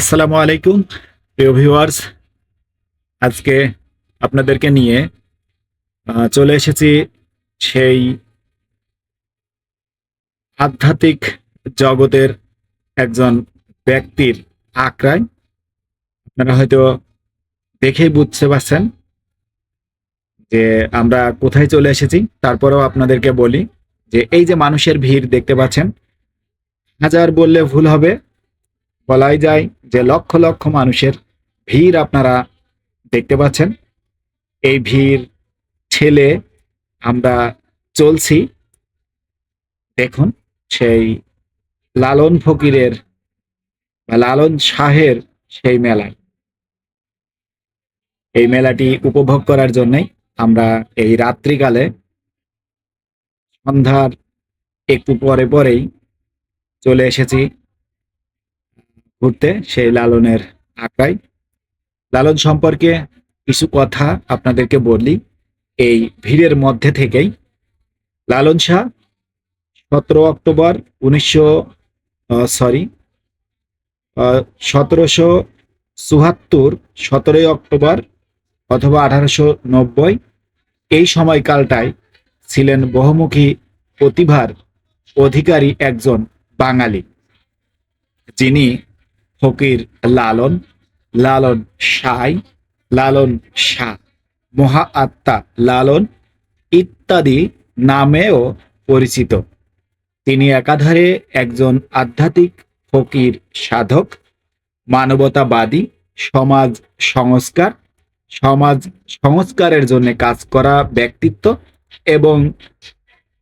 আসসালামু আলাইকুম, প্রিয় ভিউয়ার্স আজকে আপনাদেরকে নিয়ে চলে এসেছি সেই আধ্যাত্মিক জগতের একজন ব্যক্তির আঁকড়ায়। আপনারা হয়তো দেখেই বুঝতে পারছেন যে আমরা কোথায় চলে এসেছি। তারপরেও আপনাদেরকে বলি যে এই যে মানুষের ভিড় দেখতে পাচ্ছেন, হাজার বললে ভুল হবে বলাই যায় যে লক্ষ লক্ষ মানুষের ভিড় আপনারা দেখতে পাচ্ছেন। এই ভিড় ঠেলে আমরা চলছি। দেখুন, সেই লালন ফকিরের বা লালন শাহের সেই মেলায় এই মেলাটি উপভোগ করার জন্যই আমরা এই রাত্রিকালে সন্ধ্যার একটু পরে পরেই চলে এসেছি। ঘুরতে সেই লালনের আঁকায়। লালন সম্পর্কে কিছু কথা আপনাদেরকে বলি। এই ভিড়ের মধ্যে থেকেই লালন শাহ সতেরো অক্টোবর উনিশশো সরি সতেরোশো চুহাত্তর সতেরোই অক্টোবর অথবা আঠারোশো নব্বই এই সময়কালটায় ছিলেন বহুমুখী প্রতিভার অধিকারী একজন বাঙালি। যিনি ফকির লালন লালন সাই, লালন শাহ মহা আত্মা লালন ইত্যাদি নামেও পরিচিত। তিনি একাধারে একজন আধ্যাত্মিক ফকির সাধক, মানবতাবাদী, সমাজ সংস্কার, সমাজ সংস্কারের জন্য কাজ করা ব্যক্তিত্ব এবং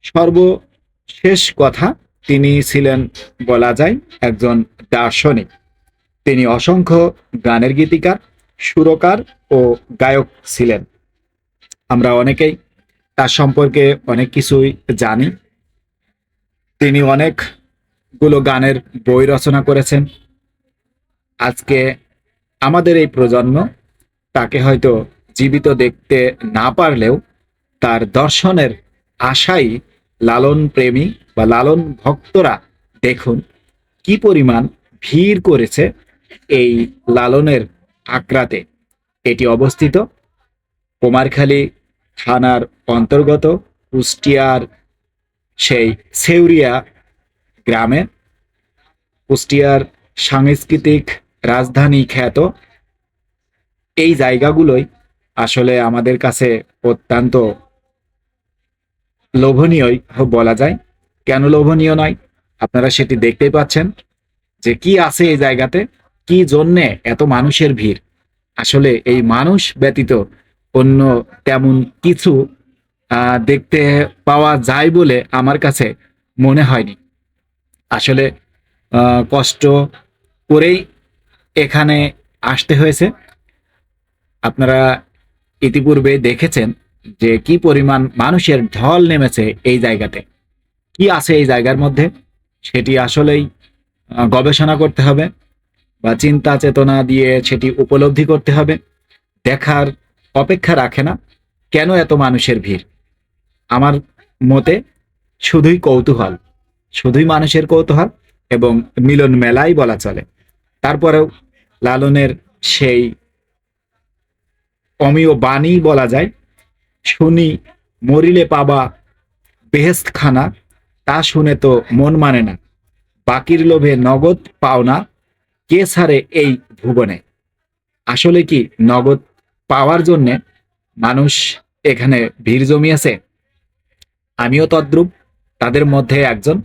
সর্বশেষ কথা তিনি ছিলেন বলা যায় একজন দার্শনিক। তিনি অসংখ্য গানের গীতিকার, সুরকার ও গায়ক ছিলেন। আমরা অনেকেই তার সম্পর্কে অনেক কিছুই জানি। তিনি অনেকগুলো গানের বই রচনা করেছেন। আজকে আমাদের এই প্রজন্ম তাকে হয়তো জীবিত দেখতে না পারলেও তার দর্শনের আশাই লালন প্রেমী বা লালন ভক্তরা দেখুন কি পরিমাণ ভিড় করেছে এই লালনের আক্রাতে এটি অবস্থিত কুমারখালী থানার অন্তর্গত কুষ্টিয়ার সেই সেউরিয়া গ্রামে। কুষ্টিয়ার সাংস্কৃতিক রাজধানী খ্যাত। এই জায়গাগুলোই আসলে আমাদের কাছে অত্যন্ত লোভনীয়ই বলা যায়। কেন লোভনীয় নয়? আপনারা সেটি দেখতেই পাচ্ছেন যে কি আছে এই জায়গাতে। কি জন্যে এত মানুষের ভিড়? আসলে এই মানুষ ব্যতীত অন্য তেমন কিছু দেখতে পাওয়া যায় বলে আমার কাছে মনে হয়নি। আসলে কষ্ট করেই এখানে আসতে হয়েছে। আপনারা ইতিপূর্বে দেখেছেন যে কি পরিমাণ মানুষের ঢল নেমেছে এই জায়গাতে। কি আছে এই জায়গার মধ্যে? সেটি আসলেই গবেষণা করতে হবে। বা চিন্তা চেতনা দিয়ে সেটি উপলব্ধি করতে হবে। দেখার অপেক্ষা রাখে না। কেন এত মানুষের ভিড়? আমার মতে শুধুই কৌতূহল, শুধুই মানুষের কৌতূহল এবং মিলন মেলাই বলা চলে। তারপরেও লালনের সেই অমীয় বাণী বলা যায়, শুনি মরিলে পাবা বেহেস্ত খানা তা শুনে তো মন মানে না। বাকির লোভে নগদ পাওনা কে ছাড়ে এই ভুবনে। আসলে কি নগদ পাওয়ার জন্যে মানুষ এখানে ভিড় জমিয়েছে? আমিও তদ্রূপ, তাদের মধ্যে একজন।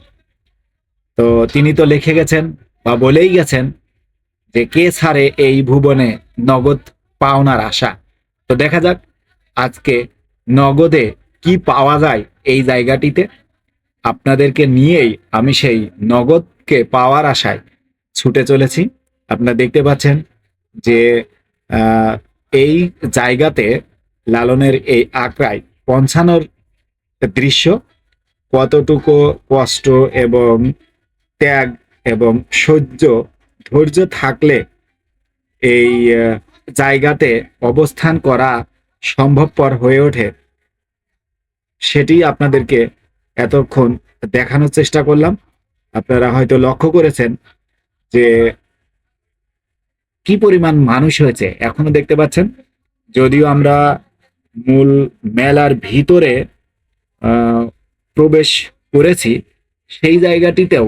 তো তিনি তো লিখে গেছেন বা বলেই গেছেন যে কে ছাড়ে এই ভুবনে নগদ পাওনার আশা। তো দেখা যাক আজকে নগদে কি পাওয়া যায় এই জায়গাটিতে। আপনাদেরকে নিয়েই আমি সেই নগদকে পাওয়ার আশায় ছুটে চলেছি। আপনারা দেখতে পাচ্ছেন যে এই জায়গাতে লালনের এই আঁকড়ায় পৌঁছানোর দৃশ্য কতটুকু কষ্ট এবং ত্যাগ এবং সহ্য, ধৈর্য থাকলে এই জায়গাতে অবস্থান করা সম্ভবপর হয়ে ওঠে, সেটি আপনাদেরকে এতক্ষণ দেখানোর চেষ্টা করলাম। আপনারা হয়তো লক্ষ্য করেছেন যে কি পরিমাণ মানুষ হয়েছে এখনও দেখতে পাচ্ছেন? যদিও আমরা মূল মেলার ভিতরে প্রবেশ করেছি, সেই জায়গাটিতেও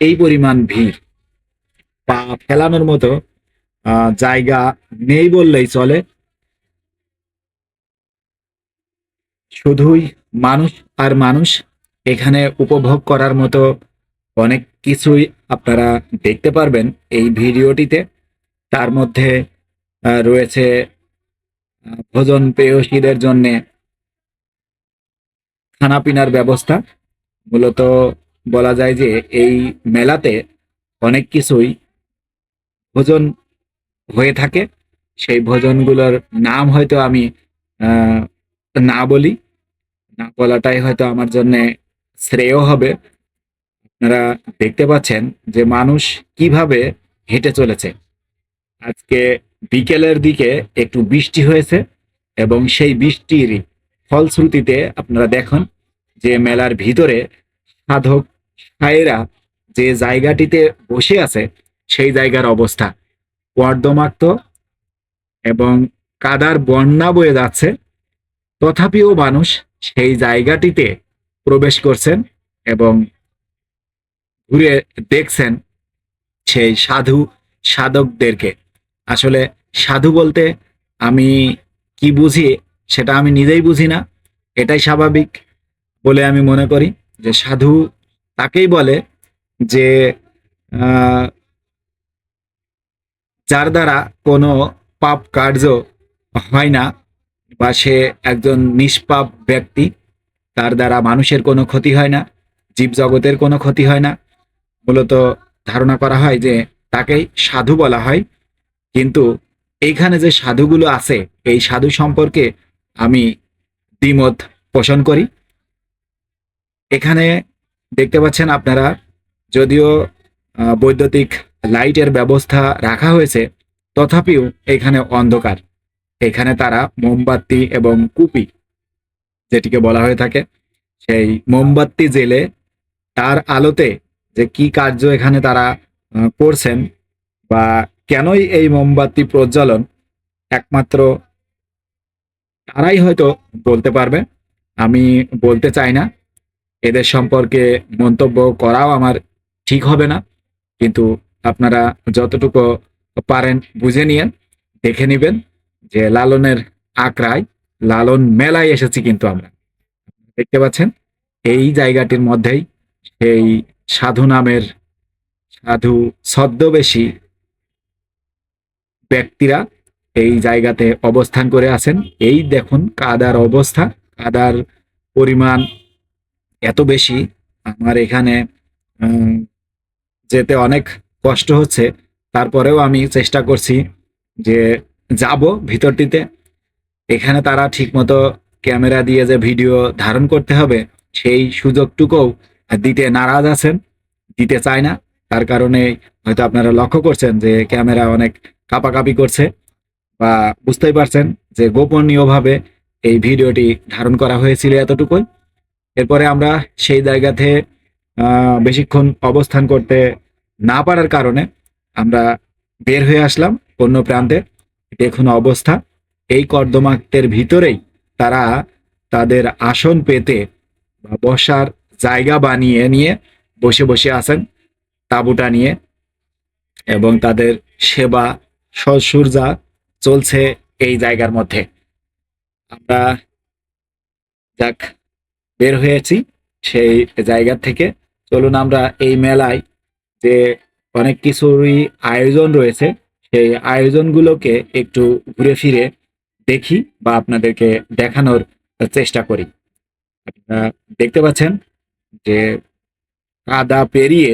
এই পরিমাণ ভিড়। পা ফেলানোর মতো জায়গা নেই বললেই চলে। শুধুই মানুষ আর মানুষ এখানে উপভোগ করার মতো অনেক কিছুই আপনারা দেখতে পারবেন এই ভিডিওটিতে। তার মধ্যে রয়েছে ভোজন পেয়সীদের জন্য খানাপিনার ব্যবস্থা। মূলত বলা যায় যে এই মেলাতে অনেক কিছুই ভোজন হয়ে থাকে। সেই ভোজনগুলোর নাম হয়তো আমি না বলি, না বলাটাই হয়তো আমার জন্য শ্রেয় হবে। আপনারা দেখতে পাচ্ছেন যে মানুষ কীভাবে হেঁটে চলেছে। আজকে বিকেলের দিকে একটু বৃষ্টি হয়েছে এবং সেই বৃষ্টির ফলশ্রুতিতে আপনারা দেখুন যে মেলার ভিতরে সাধক সায়েরা যে জায়গাটিতে বসে আছে, সেই জায়গার অবস্থা। কর্দমাক্ত এবং কাদার বন্যা বয়ে যাচ্ছে। তথাপিও মানুষ সেই জায়গাটিতে প্রবেশ করছেন এবং ঘুরে দেখছেন সেই সাধু সাধকদেরকে। আসলে সাধু বলতে আমি কি বুঝি সেটা আমি নিজেই বুঝি না, এটাই স্বাভাবিক বলে আমি মনে করি যে সাধু তাকেই বলে যে যার দ্বারা কোনো পাপ কার্য হয় না বা সে একজন নিষ্পাপ ব্যক্তি, তার দ্বারা মানুষের কোনো ক্ষতি হয় না, জীবজগতের কোনো ক্ষতি হয় না। মূলত ধারণা করা হয় যে তাকেই সাধু বলা হয়। কিন্তু এইখানে যে সাধুগুলো আছে, এই সাধু সম্পর্কে আমি দ্বিমত পোষণ করি। এখানে দেখতে পাচ্ছেন আপনারা, যদিও বৈদ্যুতিক লাইটের ব্যবস্থা রাখা হয়েছে, তথাপিও এখানে অন্ধকার। এখানে তারা মোমবাতি এবং কুপি, যেটিকে বলা হয়ে থাকে, সেই মোমবাতি জেলে তার আলোতে যে কি কার্য এখানে তারা করছেন বা কেনই এই মোমবাতি প্রজ্বলন? একমাত্র তারাই হয়তো বলতে পারবে। আমি বলতে চাই না। এদের সম্পর্কে মন্তব্য করাও আমার ঠিক হবে না। কিন্তু আপনারা যতটুকু পারেন বুঝে নিয়েন দেখে নিবেন যে লালনের আঁকড়ায় লালন মেলায় এসেছি কিন্তু আমরা। দেখতে পাচ্ছেন, এই জায়গাটির মধ্যেই সেই সাধু নামের সাধু ছদ্মবেশী ব্যক্তিরা এই জায়গাতে অবস্থান করে আছেন। এই দেখুন কাদার অবস্থা। কাদার পরিমাণ এত বেশি। আমার এখানে যেতে অনেক কষ্ট হচ্ছে। তারপরেও আমি চেষ্টা করছি যে যাব ভিতরটিতে। এখানে তারা ঠিকমতো ক্যামেরা দিয়ে যে ভিডিও ধারণ করতে হবে, সেই সুযোগটুকুও দিতে নারাজ আছেন। দিতে চায় না। তার কারণে হয়তো আপনারা লক্ষ্য করছেন যে ক্যামেরা অনেক কাপাকাপি করছে বা বুঝতেই পারছেন যে গোপনীয়ভাবে এই ভিডিওটি ধারণ করা হয়েছিল এতটুকুই। এরপরে আমরা সেই জায়গাতে বেশিক্ষণ অবস্থান করতে না পারার কারণে আমরা বের হয়ে আসলাম অন্য প্রান্তে। দেখুন অবস্থা। এই কর্দমাক্তের ভিতরেই তারা তাদের আসন পেতে বা বসার জায়গা বানিয়ে নিয়ে বসে বসে আছেন তাঁবুটা নিয়ে এবং তাদের সেবা সসুরজা চলছে এই জায়গার মধ্যে। আমরা যাক, বের হয়েছি সেই জায়গা থেকে। চলুন আমরা এই মেলায় যে অনেক কিছুরই আয়োজন রয়েছে, সেই আয়োজনগুলোকে একটু ঘুরে ফিরে দেখি বা আপনাদেরকে দেখানোর চেষ্টা করি। আপনারা দেখতে পাচ্ছেন যে কাদা পেরিয়ে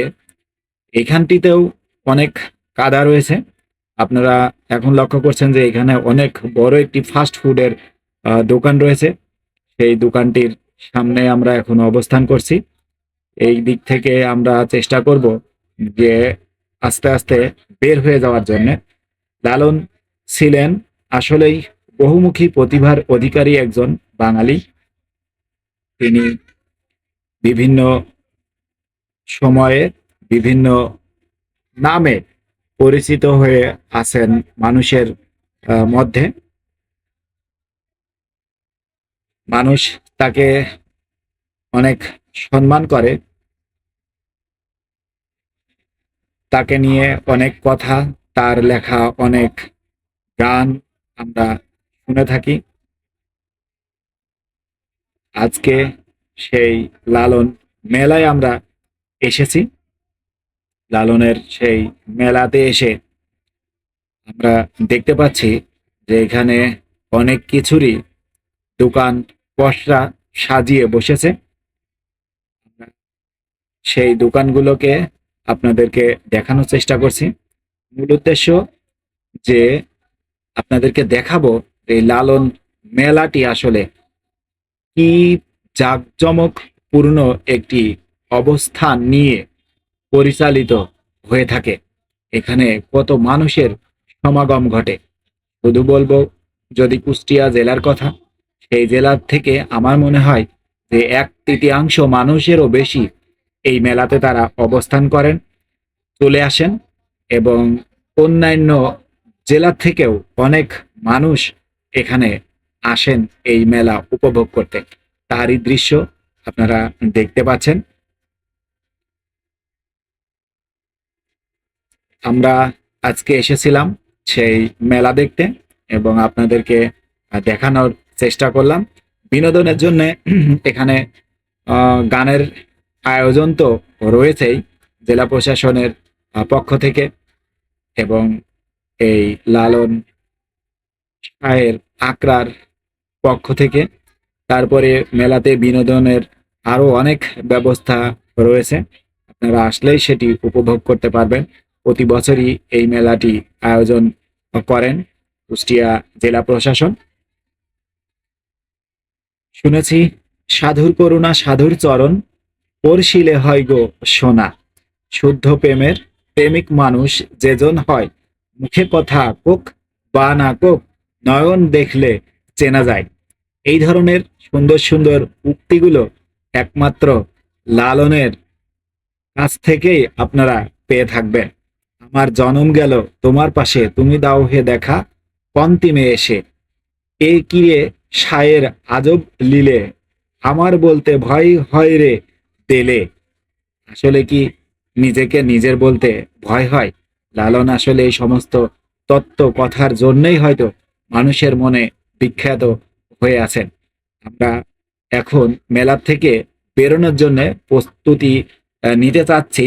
এখানটিতেও অনেক কাদা রয়েছে। আপনারা এখন লক্ষ্য করছেন যে এখানে অনেক বড় একটি ফাস্ট ফুডের দোকান রয়েছে। সেই দোকানটির সামনে আমরা এখন অবস্থান করছি। এই দিক থেকে আমরা চেষ্টা করব যে আস্তে আস্তে বের হয়ে যাওয়ার জন্য। লালন ছিলেন আসলেই বহুমুখী প্রতিভার অধিকারী একজন বাঙালি। তিনি বিভিন্ন সময়ে বিভিন্ন নামে পরিচিত হয়ে আছেন মানুষের মধ্যে। মানুষ তাকে অনেক সম্মান করে। তাকে নিয়ে অনেক কথা, তার লেখা অনেক গান আমরা শুনে থাকি। আজকে সেই লালন মেলায় আমরা এসেছি। লালনের সেই মেলাতে এসে আমরা দেখতে পাচ্ছি যে এখানে অনেক কিছুরই দোকান পশরা সাজিয়ে বসেছে। সেই দোকানগুলোকে আপনাদেরকে দেখানোর চেষ্টা করছি। মূল উদ্দেশ্য যে আপনাদেরকে দেখাবো এই লালন মেলাটি আসলে কি জাঁকজমক পূর্ণ একটি অবস্থান নিয়ে পরিচালিত হয়ে থাকে। এখানে কত মানুষের সমাগম ঘটে। শুধু বলব, যদি কুষ্টিয়া জেলার কথা, সেই জেলার থেকে আমার মনে হয় যে এক তৃতীয়াংশ মানুষেরও বেশি এই মেলাতে তারা অবস্থান করেন, চলে আসেন এবং অন্যান্য জেলা থেকেও অনেক মানুষ এখানে আসেন এই মেলা উপভোগ করতে। তারই দৃশ্য আপনারা দেখতে পাচ্ছেন। আমরা আজকে এসেছিলাম সেই মেলা দেখতে এবং আপনাদেরকে দেখানোর চেষ্টা করলাম। বিনোদনের জন্য এখানে গানের আয়োজন তো রয়েছেই জেলা প্রশাসনের পক্ষ থেকে এবং এই লালন শাহের আকরার পক্ষ থেকে। তারপরে মেলাতে বিনোদনের আরও অনেক ব্যবস্থা রয়েছে। আপনারা আসলেই সেটি উপভোগ করতে পারবেন। প্রতি বছরই এই মেলাটি আয়োজন করেন কুষ্টিয়া জেলা প্রশাসন। শুনেছি, সাধুর করুণা, সাধুর চরণ, পরশিলে হয় গো সোনা। শুদ্ধ প্রেমের প্রেমিক মানুষ যেজন হয়, মুখে কথা কোক বা না কোক, নয়ন দেখলে চেনা যায়। এই ধরনের সুন্দর সুন্দর উক্তিগুলো একমাত্র লালনের কাছ থেকেই আপনারা পেয়ে থাকবেন। আমার জনম গেল, তোমার পাশে তুমি দাও হে দেখা পন্তিমে এসে এ কিরে সায়ের আজব লীলে, আমার বলতে ভয় হয় রে তেলে। আসলে কি নিজেকে নিজের বলতে ভয় হয়? লালন আসলে এই সমস্ত তত্ত্ব কথার জন্যই হয়তো মানুষের মনে বিখ্যাত হয়ে আছেন আমরা এখন মেলার থেকে বেরোনোর জন্য প্রস্তুতি নিতে চাচ্ছি,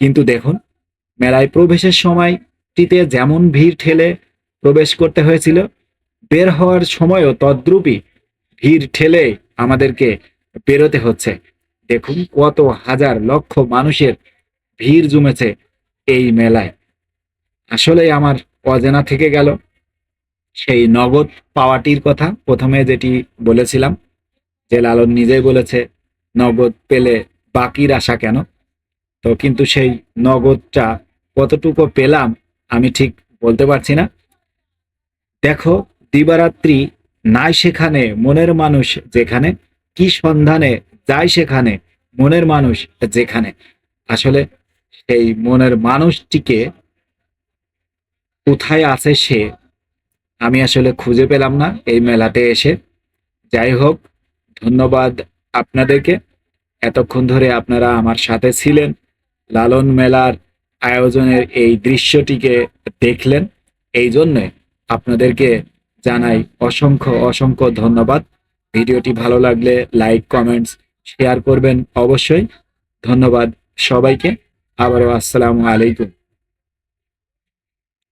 কিন্তু দেখুন মেলায় প্রবেশের সময়টিতে যেমন ভিড় ঠেলে প্রবেশ করতে হয়েছিল, বের হওয়ার সময়ও তদ্রূপই ভিড় ঠেলে আমাদেরকে বেরোতে হচ্ছে। দেখুন কত হাজার লক্ষ মানুষের ভিড় জমেছে এই মেলায়। আসলে আমার অজেনা থেকে গেল। সেই নগদ পাওয়াটির কথা প্রথমে যেটি বলেছিলাম, যে লালন নিজেই বলেছে, নগদ পেলে বাকির আশা কেন? তো কিন্তু সেই নগদটা কতটুকু পেলাম আমি ঠিক বলতে পারছি না। দেখো, দিবারাত্রি নাই সেখানে, মনের মানুষ যেখানে। কি সন্ধানে যায় সেখানে, মনের মানুষ যেখানে। আসলে সেই মনের মানুষটিকে কোথায় আছে সে আমি আসলে খুঁজে পেলাম না এই মেলাতে এসে। যাই হোক, ধন্যবাদ আপনাদেরকে। এতক্ষণ ধরে আপনারা আমার সাথে ছিলেন। লালন মেলার আয়োজনের এই দৃশ্যটিকে দেখলেন। এই জন্যে আপনাদেরকে জানাই অসংখ্য অসংখ্য ধন্যবাদ। ভিডিওটি ভালো লাগলে লাইক, কমেন্টস, শেয়ার করবেন অবশ্যই। ধন্যবাদ সবাইকে। আবারও আসসালামু আলাইকুম।